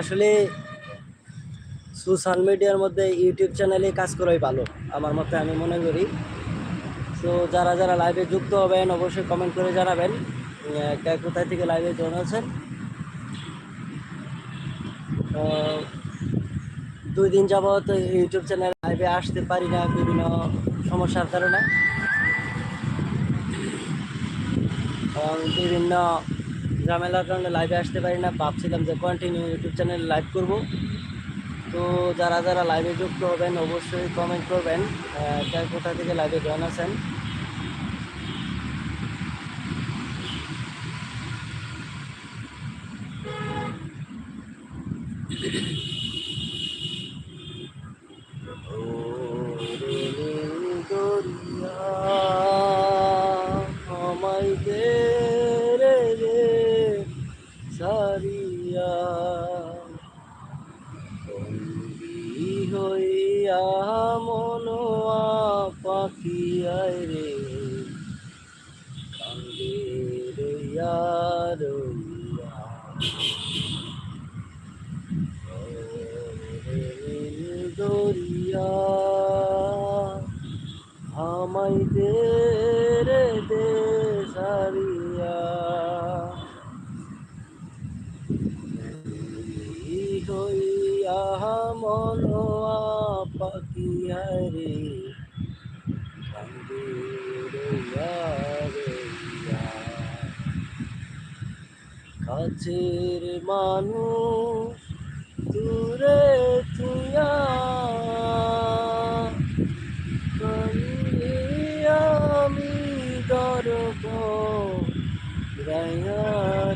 আসলে সোশ্যাল মিডিয়ার মধ্যে ইউটিউব চ্যানেলে কাজ করাই ভালো, আমার মতে আমি মনে করি। তো যারা যারা লাইভে যুক্ত হবেন, অবশ্যই কমেন্ট করে জানাবেন কে কোথায় থেকে লাইভে জয়েন আছেন দুই দিন যাবৎ ইউটিউব চ্যানেল লাইভে আসতে পারি না বিভিন্ন সমস্যার কারণে। বিভিন্ন ঝামেলার কারণে লাইভে আসতে পারি না। ভাবছিলাম যে কন্টিনিউ ইউটিউব চ্যানেল লাইভ করব। তো যারা যারা লাইভে যুক্ত হবেন, অবশ্যই কমেন্ট করবেন। কোথা থেকে লাইভে জয়েন আছেন আমায় দে রে রে সারিয়া বন্দি হইয়া মনোয়া পাখিয়ায় রে কান্দে রইয়া রইয়া দরিয়া আমায় দে রে দে সারিয়া এই হইয়া মনোয়া পাখিয়া রে কান্দে রইয়া রইয়া কাছের মানুষ দূরে তুইয়া আমি গর্ব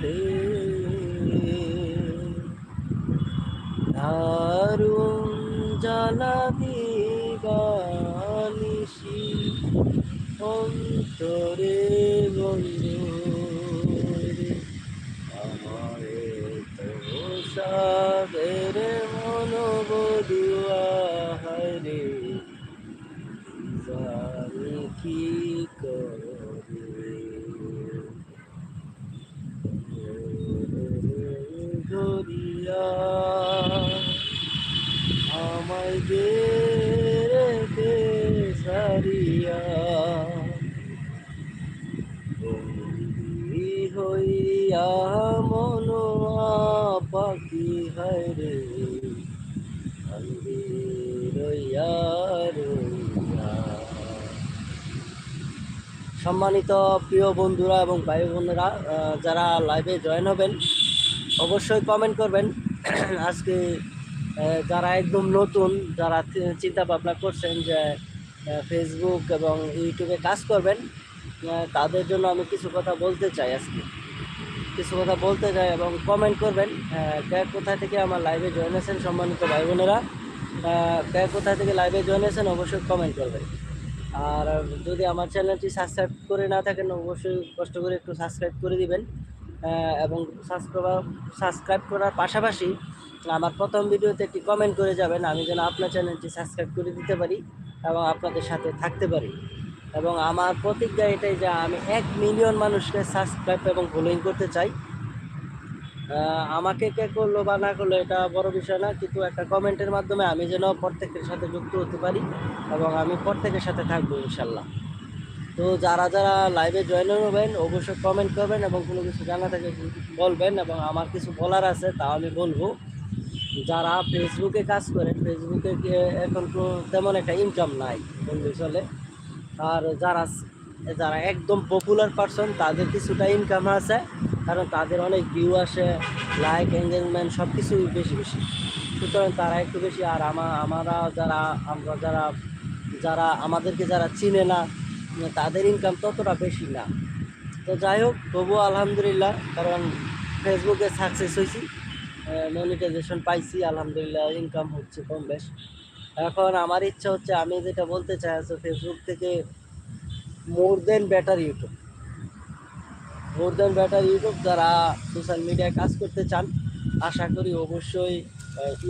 রে। দারুণ জ্বালাবি গানিসি অন্তরে বন্ধু রে আমারে তো সাদের মন বদুয়া রে জানি কি করবে গরিয়া আমায় দে দে সারিয়া সম্মানিত প্রিয় বন্ধুরা এবং ভাই বোনেরা যারা লাইভে জয়েন হবেন, অবশ্যই কমেন্ট করবেন। আজকে যারা একদম নতুন, যারা চিন্তা ভাবনা করছেন যে ফেসবুক এবং ইউটিউবে কাজ করবেন তাদের জন্য আমি কিছু কথা বলতে চাই আজকে। কিছু কথা বলতে চাই এবং কমেন্ট করবেন। কে কোথা থেকে আমার লাইভে জয়েন আছেন সম্মানিত ভাই বোনেরা? কে কোথা থেকে লাইভে জয়েন আছেন অবশ্যই কমেন্ট করবেন। আর যদি আমার চ্যানেলটি সাবস্ক্রাইব করে না থাকেন, অবশ্যই কষ্ট করে একটু সাবস্ক্রাইব করে দিবেন। এবং সাবস্ক্রাইব সাবস্ক্রাইব করার পাশাপাশি আমার প্রথম ভিডিওতে একটি কমেন্ট করে যাবেন, আমি যেন আপনার চ্যানেলটি সাবস্ক্রাইব করে দিতে পারি এবং আপনাদের সাথে থাকতে পারি। এবং আমার প্রতিজ্ঞা এটাই যে আমি এক মিলিয়ন মানুষকে সাবস্ক্রাইব এবং ফলোইং করতে চাই। আমাকে কে করল বা না করল এটা বড় বিষয় না, কিন্তু একটা কমেন্টের মাধ্যমে আমি যেন প্রত্যেকের সাথে যুক্ত হতে পারি এবং আমি প্রত্যেকের সাথে থাকব ইনশাল্লাহ তো যারা যারা লাইভে জয়েন হবেন, অবশ্যই কমেন্ট করবেন এবং কোনো কিছু জানা থাকে বলবেন এবং আমার কিছু বলার আছে তা আমি বলব। যারা ফেসবুকে কাজ করেন ফেসবুকে এখন তেমন একটা ইনকাম নাই বন্ধু চলে। আর যারা যারা একদম পপুলার পারসন তাদের কিছুটা ইনকাম আছে, কারণ তাদের অনেক ভিউ আসে লাইক এঙ্গেজমেন্ট সব কিছুই বেশি বেশি। সুতরাং তারা একটু বেশি, আর আমা আমরা যারা আমরা যারা যারা আমাদেরকে যারা চিনে না, তাদের ইনকাম ততটা বেশি না। তো যাই হোক, তবুও আলহামদুলিল্লাহ, কারণ ফেসবুকে সাকসেস হয়েছি মনিটাইজেশন পাইছি, আলহামদুলিল্লাহ ইনকাম হচ্ছে কম বেশ। এখন আমার ইচ্ছা হচ্ছে, আমি যেটা বলতে চাই আছে ফেসবুক থেকে more than better YouTube more than better YouTube যারা সোশ্যাল মিডিয়ায় কাজ করতে চান, আশা করি অবশ্যই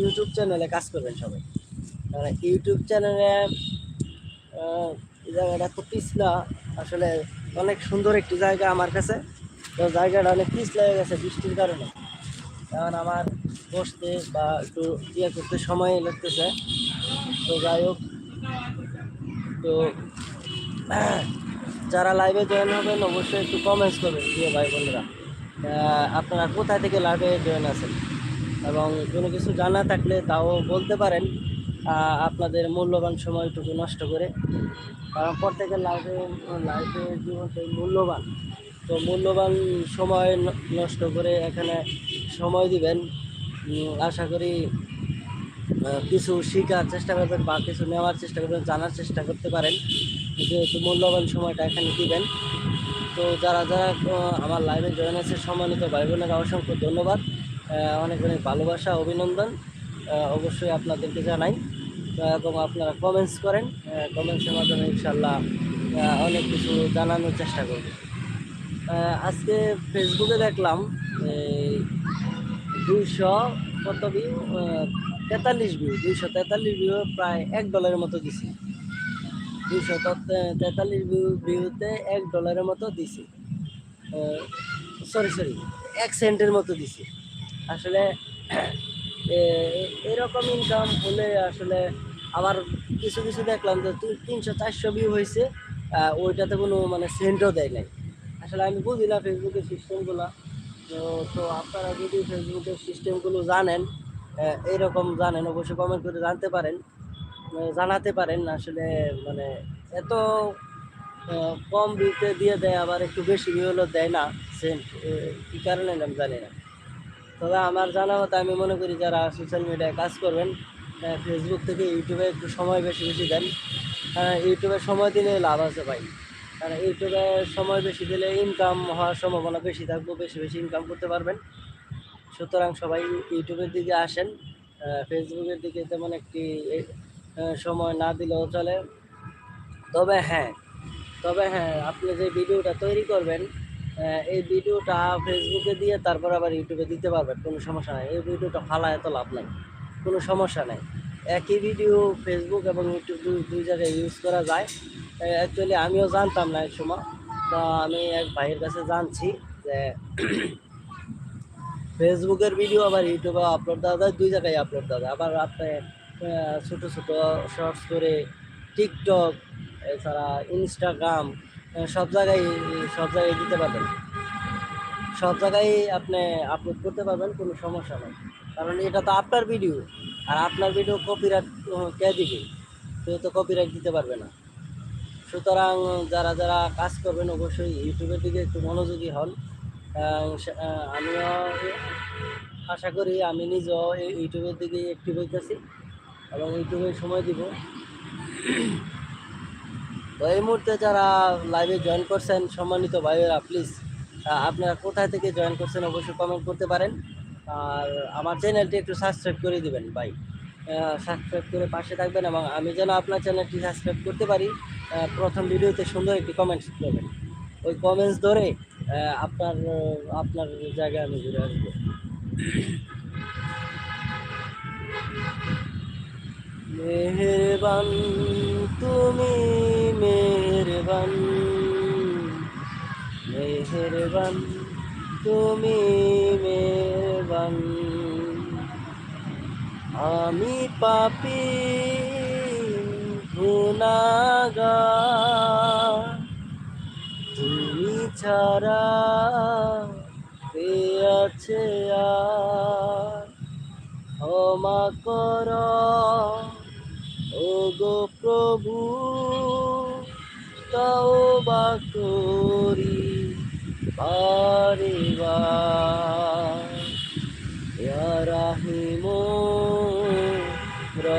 ইউটিউব চ্যানেলে কাজ করবেন সবাই। কারণ ইউটিউব চ্যানেলে জায়গাটা তো পিছলা, আসলে অনেক সুন্দর একটি জায়গা আমার কাছে। তো জায়গাটা অনেক পিছলা হয়ে গেছে বৃষ্টির কারণে। কারণ আমার বসতে বা একটু ইয়ে করতে সময় লাগতেছে। তো যাই হোক, তো যারা লাইভে জয়েন হবেন অবশ্যই একটু কমেন্টস করবেন, প্রিয় ভাই বোনেরা। আপনারা কোথায় থেকে লাইভে জয়েন আছেন? এবং কোনো কিছু জানা থাকলে তাও বলতে পারেন আপনাদের মূল্যবান সময়টুকু নষ্ট করে। কারণ প্রত্যেকের লাইফে লাইফে জীবনটাই মূল্যবান। তো মূল্যবান সময় নষ্ট করে এখানে সময় দিবেন। আশা করি কিছু শেখার চেষ্টা করবেন বা কিছু নেওয়ার চেষ্টা করবেন, জানার চেষ্টা করতে পারেন। যেহেতু মূল্যবান সময়টা এখানে দিবেন। তো যারা যারা আমার লাইভে জয়েন আছে, সম্মানিত ভাই বোনেরা, অসংখ্য ধন্যবাদ। অনেক অনেক ভালোবাসা, অভিনন্দন। অবশ্যই আপনাদেরকে জানাই। এবং আপনারা কমেন্টস করেন। কমেন্টসের মাধ্যমে ইনশাল্লাহ অনেক কিছু জানানোর চেষ্টা করব। আজকে ফেসবুকে দেখলাম দুইশো কত ভিউ তেতাল্লিশ ভিউ দুইশো তেতাল্লিশ ভিউ প্রায় এক ডলারের মতো দিছি। দুইশো তেতাল্লিশ ভিউ ভিউতে এক ডলারের মতো দিছি। সরি সরি এক সেন্টের মতো দিছি। আসলে এরকম ইনকাম হলে আসলে আবার কিছু কিছু দেখলাম যে তিনশো চারশো ভিউ হয়েছে ওইটাতে কোনো মানে সেন্টও দেয় নাই। আসলে আমি বুঝি না ফেসবুকের সিস্টেমগুলো তো আপনারা যদি ফেসবুকের সিস্টেমগুলো জানেন আহ, এইরকম জানেন অবশ্যই কমেন্ট করে জানতে পারেন জানাতে পারেন আসলে মানে এত কম ভিউতে দিয়ে দেয় আবার একটু বেশি ভিউ হলেও দেয় না সেন্ট কী কারণে আমি জানি না। তবে আমার জানা মতো আমি মনে করি যারা সোশ্যাল মিডিয়ায় কাজ করবেন ফেসবুক থেকে ইউটিউবে একটু সময় বেশি বেশি দেন ইউটিউবে সময় দিলে লাভ আছে ভাই। কারণ ইউটিউবে সময় বেশি দিলে ইনকাম হওয়ার সম্ভাবনা বেশি থাকবে, বেশি বেশি ইনকাম করতে পারবেন। সুতরাং সবাই ইউটিউবের দিকে আসেন ফেসবুকের দিকে তেমন একটি সময় না দিলেও চলে। তবে হ্যাঁ তবে হ্যাঁ আপনি যে ভিডিওটা তৈরি করবেন এই ভিডিওটা ফেসবুকে দিয়ে তারপর আবার ইউটিউবে দিতে পারবেন, কোনো সমস্যা নাই। এই ভিডিওটা ফালা এত লাভ নাই, কোনো সমস্যা নাই। একই ভিডিও ফেসবুক এবং ইউটিউব দুই জায়গায় ইউজ করা যায়। অ্যাকচুয়ালি আমিও জানতাম না এক সময়। তো আমি এক ভাইয়ের কাছে জানছি যে ফেসবুকের ভিডিও আবার ইউটিউবে আপলোড দেওয়া যায়, দুই জায়গায় আপলোড দেওয়া যায়। আবার আপনি ছোটো ছোটো শর্টস করে টিকটক এছাড়া ইনস্টাগ্রাম সব জায়গায় সব জায়গায় দিতে পারবেন। সব জায়গায় আপনি আপলোড করতে পারবেন, কোনো সমস্যা নেই। কারণ এটা তো আপনার ভিডিও আর আপনার ভিডিও কপিরাইট কে দিবে? কেউ তো কপিরাইট দিতে পারবে না। সুতরাং যারা যারা কাজ করবেন অবশ্যই ইউটিউবের দিকে একটু মনোযোগী হন। আমিও আশা করি আমি নিজেও এই ইউটিউবের দিকে অ্যাক্টিভ হইতেছি এবং ইউটিউবে সময় দিব। তো এই মুহূর্তে যারা লাইভে জয়েন করছেন, সম্মানিত ভাইয়েরা প্লিজ আপনারা কোথায় থেকে জয়েন করছেন অবশ্যই কমেন্ট করতে পারেন। আর আমার চ্যানেলটি একটু সাবস্ক্রাইব করে দিবেন ভাই সাবস্ক্রাইব করে পাশে থাকবেন এবং আমি যেন আপনার চ্যানেলটি সাবস্ক্রাইব করতে পারি প্রথম ভিডিওতে সুন্দর একটি কমেন্টস করবেন ওই কমেন্টস ধরে আপনার আপনার জায়গায় আমি ঘুরে আসব। মেহেরবান, তুমি মেহেরবান। মেহেরবান, তুমি মেহেরবান। আমি পাপি তুমি ছাড়া কে আছে ক্ষমা কর গো প্রভু তাও বা করি পারিবার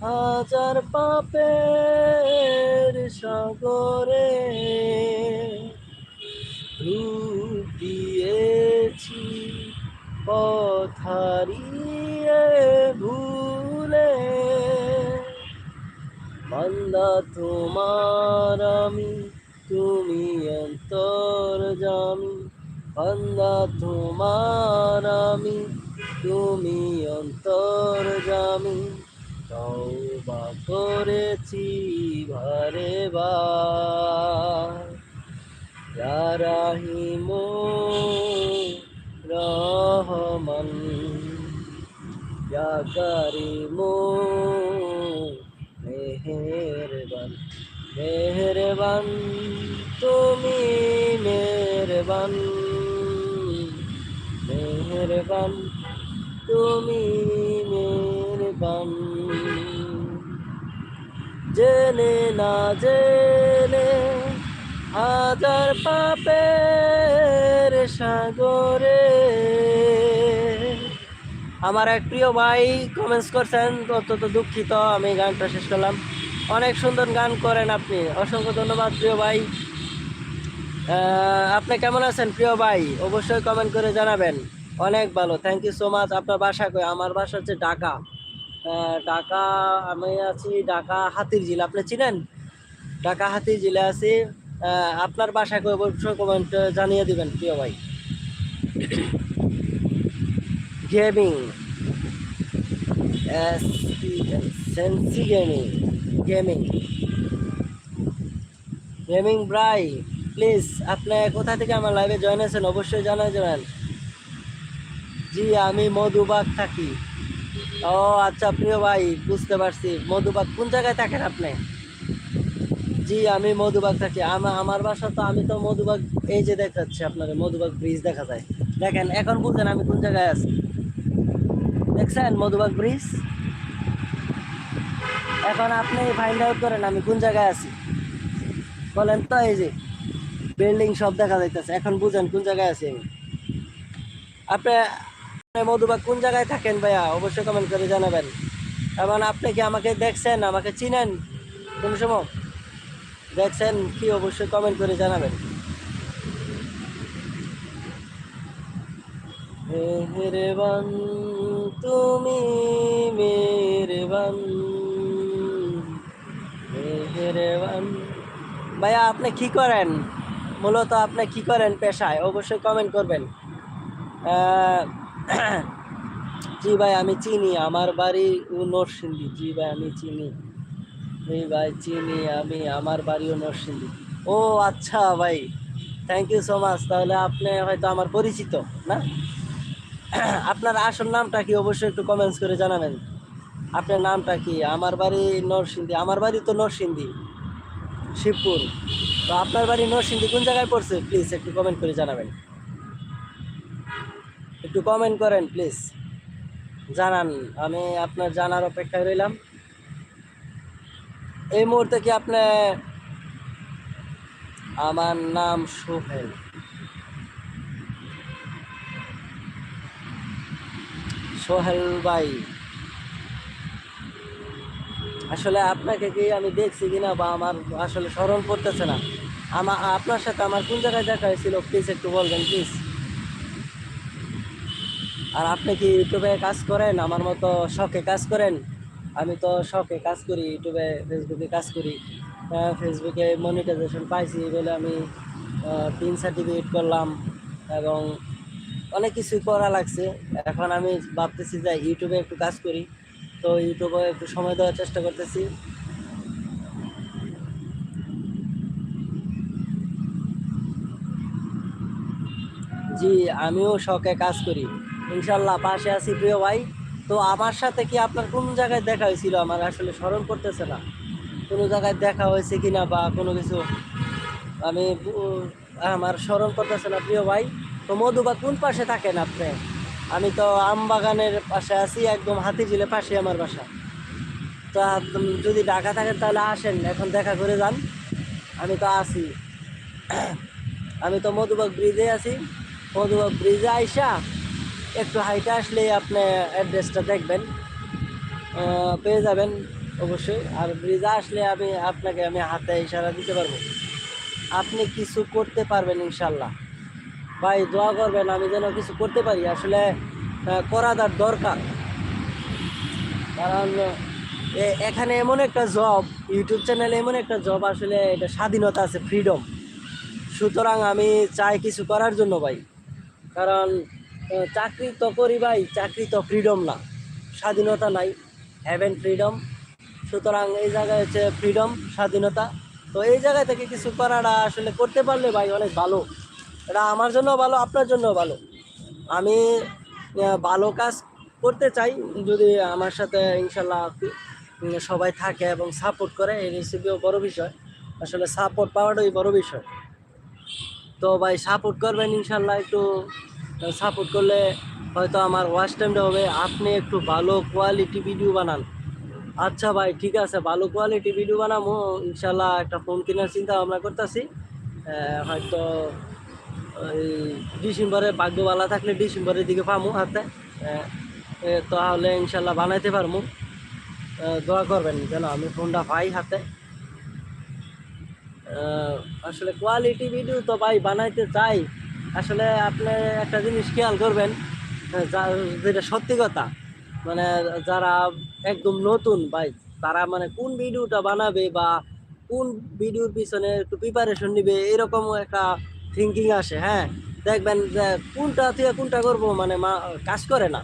হাজার পাপের সাগরে দিয়েছি পথারিয়ে ভুলে। বান্দা তোমার আমি, তুমি অন্তর জামি। বান্দা তোমার আমি, তুমি অন্তর জামি। তওবা করেছি বার। ইয়া রাহিমু রহমান, ইয়া করিমু মেহেরবান মেহেরবান, তুমি মেহেরবান মেহেরবান, তুমি মেহেরবান। জেনে না জেনে হাজার পাপের সাগরে। আমার এক প্রিয় ভাই কমেন্টস করছেন, অত্যন্ত দুঃখিত, আমি গানটা শেষ করলাম। অনেক সুন্দর গান করেন আপনি, অসংখ্য ধন্যবাদ প্রিয় ভাই। আপনি কেমন আছেন প্রিয় ভাই? অবশ্যই কমেন্ট করে জানাবেন। অনেক ভালো থ্যাংক ইউ সো মাচ আপনার বাসা কই? আমার বাসা হচ্ছে ঢাকা। ঢাকা, আমি আছি ঢাকা হাতির জিলা। আপনি চিনেন? ঢাকা হাতির জিলা আছি। আপনার বাসা কই অবশ্যই কমেন্ট জানিয়ে দিবেন, প্রিয় ভাই। Gaming sensei gaming gaming gaming ব্রাই please আপনি কোথা থেকে আমার লাইভে জয়েন আছেন অবশ্যই জানাই যাবেন জি, আমি মধুবাগ থাকি। ও আচ্ছা প্রিয় ভাই, বুঝতে পারছি। মধুবাগ, কোন জায়গায় থাকেন আপনি? জি, আমি মধুবাগ থাকি। আমার আমার বাসা তো, আমি তো মধুবাগ, এই যে দেখাচ্ছি আপনার মধুবাগ ব্রিজ দেখা যায়। দেখেন, এখন বুঝেন আমি কোন জায়গায় আছি। দেখছেন, মধুবাগ ব্রিজ এখন আপনি ফাইন্ড আউট করেন আমি কোন জায়গায় আছি। বলেন তো, এই যে বিল্ডিং সব দেখা যাইতেছে। এখন বুঝেন কোন জায়গায় আছি আমি। আপনি মধুবাগ কোন জায়গায় থাকেন ভাইয়া, অবশ্যই কমেন্ট করে জানাবেন। এবং আপনি কি আমাকে দেখছেন, আমাকে চিনেন কোন সময়? দেখছেন কি অবশ্যই কমেন্ট করে জানাবেন। তুমি ভাইয়া, আপনি কি করেন? মূলত আপনি কি করেন পেশায়? অবশ্যই কমেন্ট করবেন। জি ভাই, আমি চিনি। আমার বাড়ি নরসিংদী। জি ভাই, আমি চিনি। জি ভাই, চিনি আমি। আমার বাড়িও নরসিংদী। ও আচ্ছা ভাই থ্যাংক ইউ সো মাচ তাহলে আপনি হয়তো আমার পরিচিত, না? আপনার আসল নামটা কি অবশ্যই একটু কমেন্টস করে জানাবেন। আপনার নামটা কি? আমার বাড়ি নরসিংদী। আমার বাড়ি তো নরসিংদী, শিবপুর। তো আপনার বাড়ি নরসিংদী কোন জায়গায় পড়ছে? প্লিজ একটু কমেন্ট করে জানাবেন। একটু কমেন্ট করেন প্লিজ জানান, আমি আপনার জানার অপেক্ষায় রইলাম। এই মুহূর্তে কি আপনি আমার নাম সোহেল সোহেল ভাই। আসলে আপনাকে কি আমি দেখছি কিনা বা আমার আসলে স্মরণ পড়তেছে না? আমার আপনার সাথে আমার কোন জায়গায় দেখা হয়েছিল? প্লিজ একটু বলবেন প্লিজ আর আপনি কি ইউটিউবে কাজ করেন? আমার মতো শখে কাজ করেন? আমি তো শখে কাজ করি, ইউটিউবে, ফেসবুকে কাজ করি। ফেসবুকে মনিটাইজেশন পাইছি বলে আমি পিন সার্টিফিকেট করলাম এবং অনেক কিছুই করা লাগছে। এখন আমি ভাবতেছি যে ইউটিউবে একটু কাজ করি। তো ইউটিউবে একটু সময় দেওয়ার চেষ্টা করতেছি। জি, আমিও শখে কাজ করি। ইনশাল্লাহ পাশে আছি প্রিয় ভাই। তো আমার সাথে কি আপনার কোন জায়গায় দেখা হয়েছিল? আমার আসলে স্মরণ করতেছে না। কোনো জায়গায় দেখা হয়েছে কিনা বা কোনো কিছু? আমি আমার স্মরণ করতেছে না প্রিয় ভাই। তো মধুবা কোন পাশে থাকেন আপনি? আমি তো আম বাগানের পাশে আছি, একদম হাতিঝিলের পাশে আমার বাসা। তো যদি ঢাকা থাকেন তাহলে আসেন, এখন দেখা করে যান। আমি তো আছি। আমি তো মধুবাগ ব্রিজে আছি। মধুবাগ ব্রিজে আইসা একটু হাইটে আসলে আপনি অ্যাড্রেসটা দেখবেন। পেয়ে যাবেন অবশ্যই। আর ব্রিজে আসলে আমি আপনাকে আমি হাতে ইশারা দিতে পারব। আপনি কিছু করতে পারবেন ইনশাল্লাহ ভাই, দোয়া করবেন আমি যেন কিছু করতে পারি। আসলে করা তার দরকার। কারণ এখানে এমন একটা জব ইউটিউব চ্যানেলে এমন একটা জব আসলে এটা স্বাধীনতা আছে ফ্রিডম সুতরাং আমি চাই কিছু করার জন্য ভাই। কারণ চাকরি তো করি ভাই, চাকরি তো ফ্রিডম না। স্বাধীনতা নাই হ্যাভেন ফ্রিডম সুতরাং এই জায়গায় হচ্ছে ফ্রিডম স্বাধীনতা। তো এই জায়গা থেকে কিছু করাটা আসলে করতে পারলে ভাই অনেক ভালো। এটা আমার জন্য ভালো, আপনার জন্য ভালো। আমি ভালো কাজ করতে চাই, যদি আমার সাথে ইনশাল্লাহ সবাই থাকে এবং সাপোর্ট করে, এই রেসিপিও বড় বিষয়। আসলে সাপোর্ট পাওয়াটাই বড় বিষয়। তো ভাই সাপোর্ট করবেন ইনশাল্লাহ একটু সাপোর্ট করলে হয়তো আমার ওয়াচ টাইমটা হবে। আপনি একটু ভালো কোয়ালিটি ভিডিও বানান। আচ্ছা ভাই, ঠিক আছে, ভালো কোয়ালিটি ভিডিও বানাবো ইনশাল্লাহ একটা ফোন কেনার চিন্তা ভাবনা করতেছি। হয়তো ওই ডিসেম্বরে ভাগ্যবালা থাকলে ডিসেম্বরের দিকে পামু হাতে। তাহলে ইনশাল্লাহ বানাইতে পারব দোয়া করবেন যেন আমি ফোনটা পাই হাতে। আসলে কোয়ালিটি ভিডিও তো ভাই বানাইতে চাই। আসলে আপনি একটা জিনিস খেয়াল করবেন যেটা সত্যি কথা মানে যারা একদম নতুন ভাই, তারা মানে কোন ভিডিওটা বানাবে বা কোন ভিডিওর পিছনে একটু প্রিপারেশন নিবে এরকম একটা থিঙ্কিং আসে হ্যাঁ? দেখবেন যে কোনটা থেকে কোনটা করব মানে মা, কাজ করে না।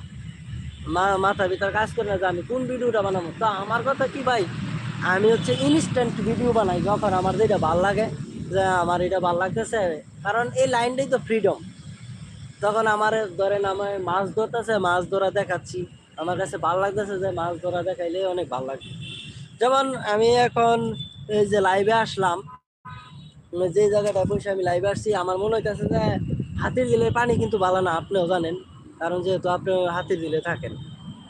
মা, মাথা ভিতর কাজ করে না যে আমি কোন ভিডিওটা বানাবো। তা আমার কথা কি ভাই? আমি হচ্ছে ইনস্ট্যান্ট ভিডিও বানাই যখন আমার যেটা ভালো লাগে। যে আমার এটা ভালো লাগতেছে। কারণ এই লাইনটাই তো ফ্রিডম তখন আমার ধরেন আমার মাছ ধরতেছে, মাছ ধরা দেখাচ্ছি। আমার কাছে ভালো লাগতেছে যে মাছ ধরা দেখাইলে অনেক ভালো লাগে যেমন আমি এখন এই যে লাইভে আসলাম যে জায়গাটায় বসে আমি লাইভে আসছি, আমার মনে হইতেছে যে হাতির দিলে পানি কিন্তু ভালো না, আপনিও জানেন। কারণ যেহেতু আপনি হাতির দিলে থাকেন।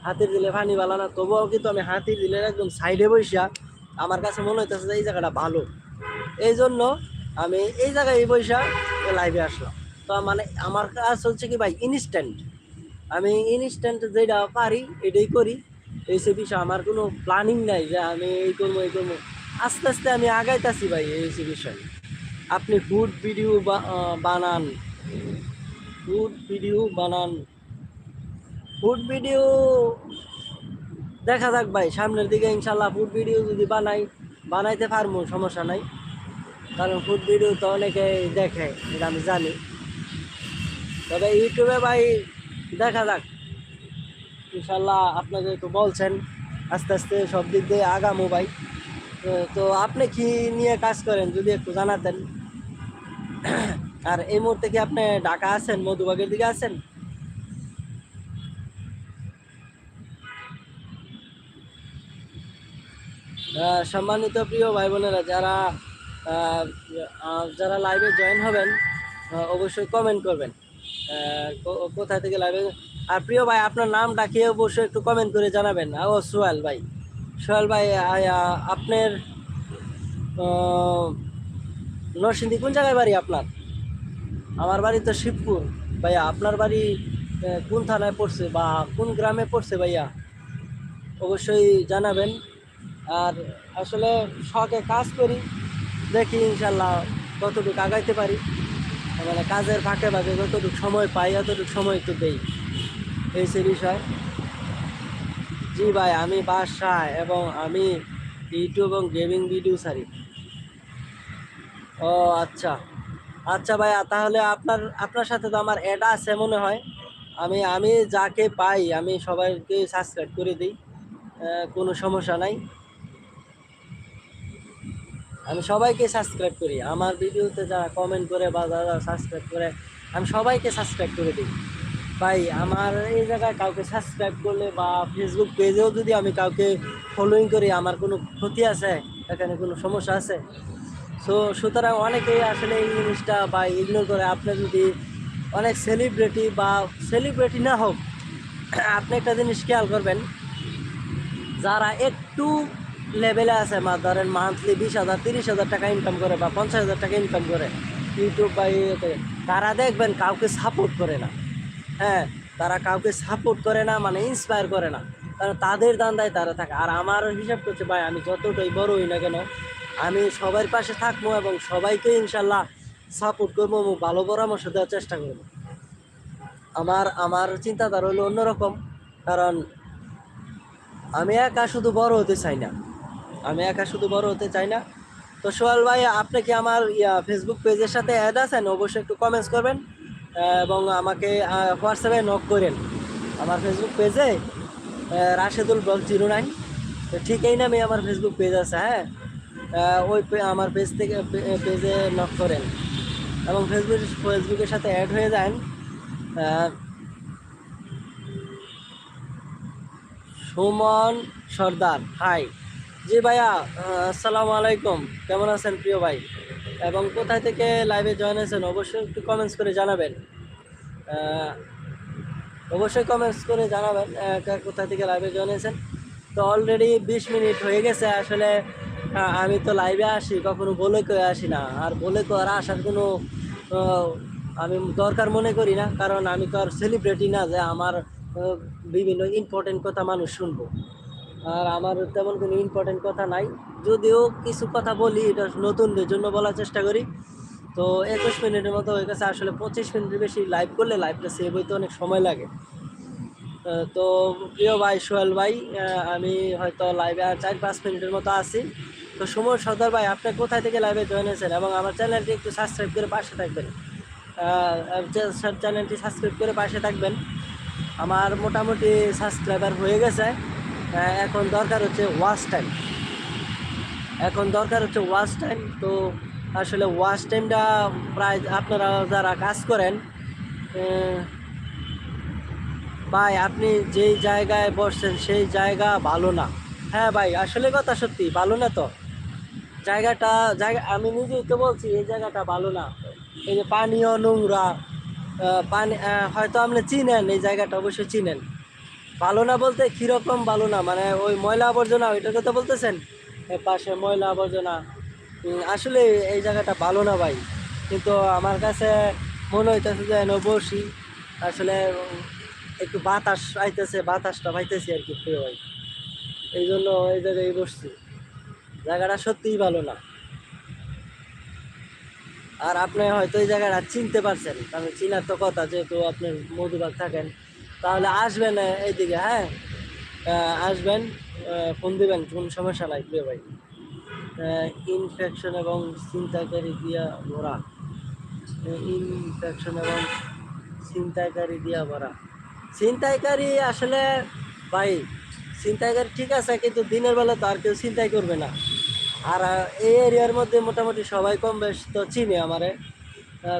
হাতির দিলে পানি ভালো না, তবুও কিন্তু আমি হাতির দিলে একদম সাইডে বসিয়া আমার কাছে মনে হইতেছে যে এই জায়গাটা ভালো। এই জন্য আমি এই জায়গায় বসা লাইভে আসলাম। তো মানে আমার কাজ হচ্ছে কি ভাই ইনস্ট্যান্ট আমি ইনস্ট্যান্ট যেটা পারি, এটাই করি। এই সে বিষয়ে আমার কোনো প্ল্যানিং নাই যে আমি এই করব এই করব। আস্তে আস্তে আমি আগাইতেছি ভাই এই সে বিষয়ে। আপনি ফুড ভিডিও বানান। ফুড ভিডিও বানান। ফুড ভিডিও দেখা যাক ভাই, সামনের দিকে ইনশাল্লাহ ফুড ভিডিও যদি বানাই বানাইতে পারব, সমস্যা নাই। কারণ ফুড ভিডিও তো অনেকে দেখে, এটা আমি জানি। তবে ইউটিউবে ভাই, দেখা যাক। ইনশাল্লাহ আপনাদের তো বলছেন, আস্তে আস্তে সব দিক দিয়ে আগামো ভাই। তো আপনি কি নিয়ে কাজ করেন, যদি একটু জানাতেন। আর এই মুহূর্তে কি আপনি ঢাকা আছেন, মধুবাগের দিকে আছেন? সম্মানিত প্রিয় ভাই বোনেরা যারা যারা লাইভে জয়েন হবেন অবশ্যই কমেন্ট করবেন। কোথা থেকে লাইভে আর প্রিয় ভাই, আপনার নাম ডাকিয়ে অবশ্যই একটু কমেন্ট করে জানাবেন। ও সোহেল ভাই। সোহেল ভাই আপনার নরসিংদী কোন জায়গায় বাড়ি আপনার? আমার বাড়ি তো শিবপুর। ভাইয়া, আপনার বাড়ি কোন থানায় পড়ছে বা কোন গ্রামে পড়ছে ভাইয়া? অবশ্যই জানাবেন। আর আসলে শখে কাজ করি, দেখি ইনশাল্লাহ কতটুকু আগাইতে পারি। মানে কাজের ফাঁকে ফাঁকে যতটুকু সময় পাই অতটুকু সময় তো দেই। এই সে বিষয়। জি ভাই, আমি বাসায় এবং আমি ইউটিউব এবং গেমিং ভিডিও ছাড়ি। ও আচ্ছা। আচ্ছা ভাই, তাহলে আপনার আপনার সাথে তো আমার অ্যাড আছে মনে হয়। আমি আমি যাকে পাই, আমি সবাইকে সাবস্ক্রাইব করে দিই। কোনো সমস্যা নাই। আমি সবাইকে সাবস্ক্রাইব করি। আমার ভিডিওতে যারা কমেন্ট করে বা যারা সাবস্ক্রাইব করে, আমি সবাইকে সাবস্ক্রাইব করে দিই। ভাই, আমার এই জায়গায় কাউকে সাবস্ক্রাইব করলে বা ফেসবুক পেজেও যদি আমি কাউকে ফলোইং করি, আমার কোনো ক্ষতি আছে? এখানে কোনো সমস্যা আছে? সো সুতরাং অনেকেই আসলে এই জিনিসটা বা ইগনোর করে। আপনি যদি অনেক সেলিব্রিটি বা সেলিব্রিটি না হোক, আপনি একটা জিনিস খেয়াল করবেন, যারা একটু লেভেলে আছে মা ধরেন মান্থলি বিশ হাজার, তিরিশ হাজার টাকা ইনকাম করে বা পঞ্চাশ হাজার টাকা ইনকাম করে। ইউটিউব বা ইয়েতে। তারা দেখবেন কাউকে সাপোর্ট করে না। হ্যাঁ তারা কাউকে সাপোর্ট করে না মানে ইন্সপায়ার করে না। কারণ তাদের দান্দায় তারা থাকে। আর আমার হিসাব করছে, ভাই, আমি যতটাই বড় হই না কেন, আমি সবার পাশে থাকব এবং সবাইকে ইনশাল্লাহ সাপোর্ট করব এবং ভালো পরামর্শ দেওয়ার চেষ্টা করব। আমার আমার চিন্তাধারা হলো অন্যরকম। কারণ আমি একা শুধু বড় হতে চাই না। আমি একা শুধু বড় হতে চাই না। তো সোহেল ভাই, আপনি কি আমার ফেসবুক পেজের সাথে অ্যাড আছেন? অবশ্যই একটু কমেন্টস করবেন এবং আমাকে হোয়াটসঅ্যাপে নক করেন। আমার ফেসবুক পেজে রাশেদুল ব্লগ জিরো নাইন। তো ঠিক এই নামে আমার ফেসবুক পেজ আছে হ্যাঁ? ওই আমার পেজ থেকে পেজে নক করেন। এবং ফেসবুক ফেসবুকের সাথে অ্যাড হয়ে যান। সুমন সর্দার হাই জি ভাইয়া আসসালামু আলাইকুম। কেমন আছেন প্রিয় ভাই? এবং কোথায় থেকে লাইভে জয়েন হয়েছেন অবশ্যই একটু কমেন্টস করে জানাবেন। অবশ্যই কমেন্টস করে জানাবেন আহ, কা- কোথায় থেকে লাইভে জয়েন হয়েছেন। তো অলরেডি বিশ মিনিট হয়ে গেছে আসলে আমি তো লাইভে আসি কখনো বলে করে আসি না। আর বলে করে আসার কোনো আমি দরকার মনে করি না কারণ আমি তো আর সেলিব্রিটি না যে আমার বিভিন্ন ইম্পর্টেন্ট কথা মানুষ শুনব। আর আমার তেমন কোনো ইম্পর্টেন্ট কথা নাই। যদিও কিছু কথা বলি, এটা নতুনদের জন্য বলার চেষ্টা করি। তো একুশ মিনিটের মতো হয়ে গেছে, আসলে পঁচিশ মিনিটের বেশি লাইভ করলে লাইভটা সেভ হইতে অনেক সময় লাগে। তো প্রিয় ভাই, সোহেল ভাই আমি হয়তো লাইভে আর চার পাঁচ মিনিটের মতো আছি। তো সুমন সর্দার ভাই, আপনি কোথায় থেকে লাইভে জয়েন হয়েছেন? এবং আমার চ্যানেলটি একটু সাবস্ক্রাইব করে পাশে থাকবেন। চ্যানেলটি সাবস্ক্রাইব করে পাশে থাকবেন। আমার মোটামুটি সাবস্ক্রাইবার হয়ে গেছে। এখন দরকার হচ্ছে ওয়াচ টাইম এখন দরকার হচ্ছে ওয়াচ টাইম তো আসলে ওয়াচ টাইমটা প্রায় আপনারা যারা কাজ করেন ভাই আপনি যেই জায়গায় বসছেন সেই জায়গা ভালো না। হ্যাঁ ভাই, আসলে কথা সত্যি, ভালো না তো। জায়গাটা, জায়গা, আমি নিজেই তো বলছি, এই জায়গাটা ভালো না। এই যে পানীয় নোংরা পানি হয়তো আপনি চিনেন, এই জায়গাটা অবশ্যই চিনেন। ভালো না বলতে কীরকম ভালো না মানে ওই ময়লা আবর্জনা ওইটার কথা বলতেছেন? পাশে ময়লা আবর্জনা। আসলে এই জায়গাটা ভালো না ভাই, কিন্তু আমার কাছে মনে হইতেছে যে বসি। আসলে একটু বাতাস আইতেছে, বাতাসটা পাইতেছি আর কি প্রিয় ভাই। এই জন্য এই জায়গায় বসছি। জায়গাটা সত্যিই ভালো না। আর আপনি হয়তো এই জায়গাটা চিনতে পারছেন, কারণ চিনার তো কথা, যেহেতু আপনি মধুবাগ থাকেন। তাহলে আসবেন এইদিকে হ্যাঁ? আসবেন ফোন দিবেন, কোন সমস্যা নাই, প্রিয় ভাই। ইনফেকশন এবং চিন্তাকারী দিয়া ভরা ইনফেকশন এবং ছিনতাইকারী দিয়া ভরা। ছিনতাইকারী আসলে, ভাই, ছিনতাইকারী ঠিক আছে, কিন্তু দিনের বেলা তো আর কেউ চিন্তাই করবে না। আর এই এরিয়ার মধ্যে মোটামুটি সবাই কম বেশ তো চিনে আমারে।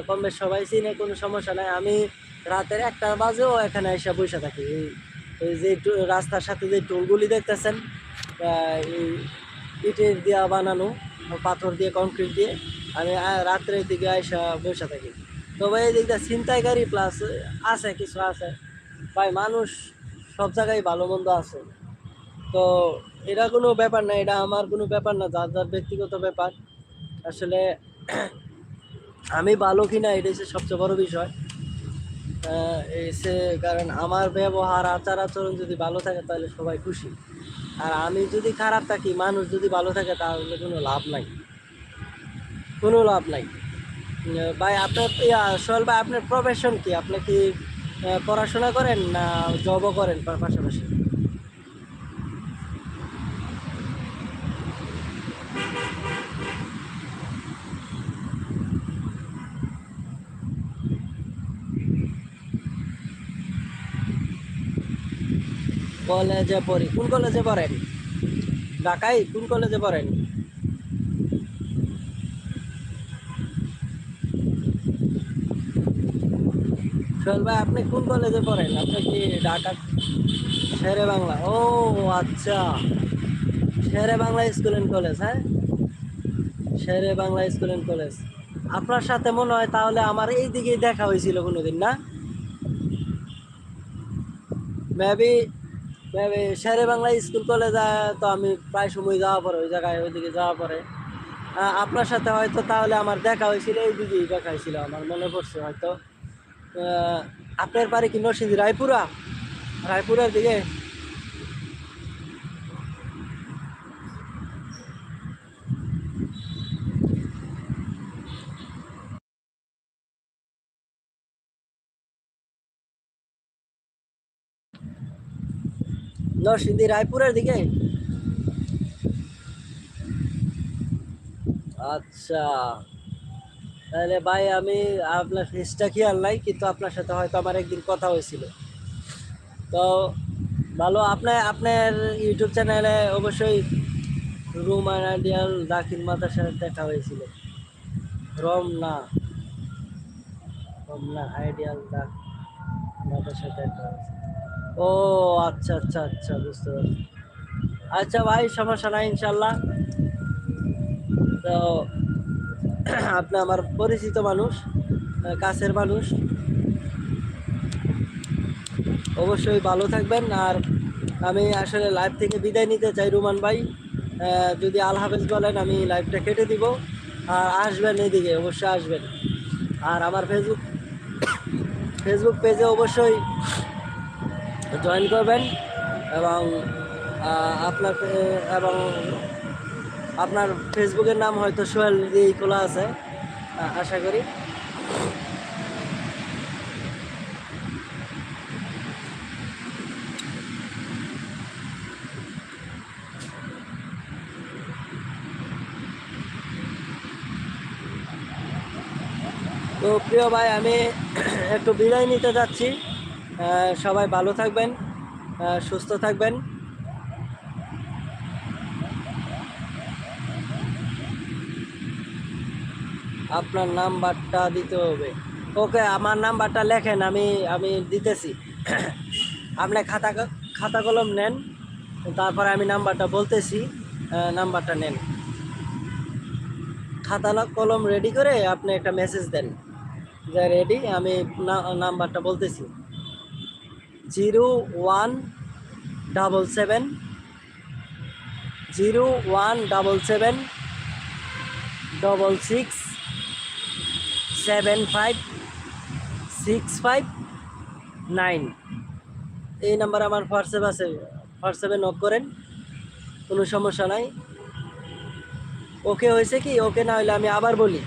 কম বেশ সবাই চিনে, কোনো সমস্যা নাই। আমি রাতের একটা বাজেও এখানে এসে বসে থাকি। এই যে রাস্তার সাথে যে টোলগুলি দেখতেছেন এই ইটের দিয়া বানানো পাথর দিয়ে কংক্রিট দিয়ে, আমি রাত্রের দিকে এসে বসে থাকি। তবে এই দিকটা ছিনতাইকারী প্লাস আছে, কিছু আছে। ভাই, মানুষ সব জায়গায় ভালো মন্দ আছে। তো এটা কোনো ব্যাপার না, এটা আমার কোনো ব্যাপার না, যার যার ব্যক্তিগত ব্যাপার। আসলে আমি ভালো কিনা এটা হচ্ছে সবচেয়ে বড় বিষয়। এই কারণ আমার ব্যবহার, আচার আচরণ যদি ভালো থাকে তাহলে সবাই খুশি। আর আমি যদি খারাপ থাকি, মানুষ যদি ভালো থাকে তাহলে কোনো লাভ নাই। কোনো লাভ নাই। ভাই, আপনার সোহেল ভাই, আপনার প্রফেশন কি? আপনি কি পড়াশোনা করেন না জবও করেন পাশাপাশি? কলেজে পড়ি। কোন কলেজে পড়েন? ঢাকায়? কোন কলেজে পড়েন? ভাই, আপনি কোন কলেজে পড়েন? আপনি কি ঢাকা? শেরে বাংলা। ও আচ্ছা। Shere Bangla school and college হ্যাঁ? Shere Bangla school and college. আপনার সাথে মনে হয় তাহলে আমার এই দিকেই দেখা হয়েছিল কোনোদিন, না? মেবি শেরে বাংলা স্কুল কলেজে তো আমি প্রায় সময় যাওয়া পরে, ওই জায়গায়, ওইদিকে যাওয়া পরে। আপনার সাথে হয়তো তাহলে আমার দেখা হয়েছিল, এই দিকেই দেখা হয়েছিল আমার, মনে পড়ছে হয়তো। আপনার বাড়ি কি নরসিংদী, রায়পুরা? রায়পুরের দিকে? নরসিংদী রায়পুরের দিকে। আচ্ছা। তাহলে ভাই, আমি আপনার ফেসটা খেয়াল নাই, কিন্তু আপনার সাথে হয়তো আমার একদিন কথা হয়েছিল। তো ভালো আপনার আপনার ইউটিউব চ্যানেলে অবশ্যই রুমান আইডিয়াল দাখিল মাতার সাথে দেখা হয়েছিল। রমনা রমনা আইডিয়াল দাখ মাতার সাথে দেখা হয়েছিল। ও আচ্ছা আচ্ছা আচ্ছা বুঝতে পারছি। আচ্ছা ভাই, সমস্যা নাই ইনশাল্লাহ তো, আপনি আমার পরিচিত মানুষ কাছের মানুষ। অবশ্যই ভালো থাকবেন। আর আমি আসলে লাইভ থেকে বিদায় নিতে চাই, রুমান ভাই। যদি আল হাফেজ বলেন, আমি লাইভটা কেটে দিব। আর আসবেন এদিকে, অবশ্যই আসবেন। আর আমার ফেসবুক ফেসবুক পেজে অবশ্যই জয়েন করবেন এবং আপনার এবং আপনার ফেসবুকের নাম হয়তো সোহেল দিয়েই খোলা আছে আশা করি। তো প্রিয় ভাই, আমি একটু বিদায় নিতে যাচ্ছি। সবাই ভালো থাকবেন সুস্থ থাকবেন। আপনার নাম্বারটা দিতে হবে। ওকে, আমার নাম্বারটা লেখেন, আমি আমি দিতেছি। আপনি খাতা খাতা কলম নেন, তারপরে আমি নাম্বারটা বলতেছি নাম্বারটা নেন। খাতা কলম রেডি করে আপনি একটা মেসেজ দেন। যে রেডি আমি নাম্বারটা বলতেছি। Zero one double seven, zero one double seven double six seven five, six five nine. এই নাম্বার আমার হোয়াটসঅ্যাপ আছে, হোয়াটসঅ্যাপে নক করেন, কোনো সমস্যা নাই। ওকে হয়েছে কি, ওকে না হলে আমি আবার বলি,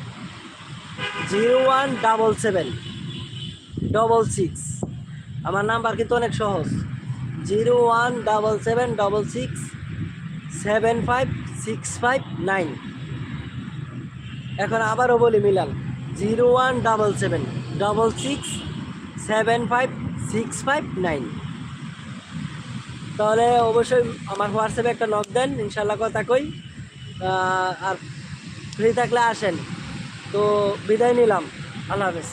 zero one double seven, double six. আমার নাম্বার কিন্তু অনেক সহজ। Zero one double seven double six seven five six five nine. এখন আবারও বলি Milan, zero one double seven double six seven five six five nine. তাহলে অবশ্যই আমার হোয়াটসঅ্যাপে একটা নক দেন, ইনশাল্লাহ কথা কই। আর ফ্রি থাকলে আসেন। তো বিদায় নিলাম। আল্লাহ হাফেজ।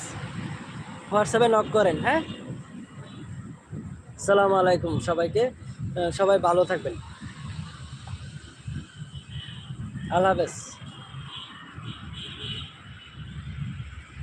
হোয়াটসঅ্যাপে নক করেন হ্যাঁ? সালামু আলাইকুম সবাইকে। সবাই ভালো থাকবেন। আল্লাহ হাফেজ।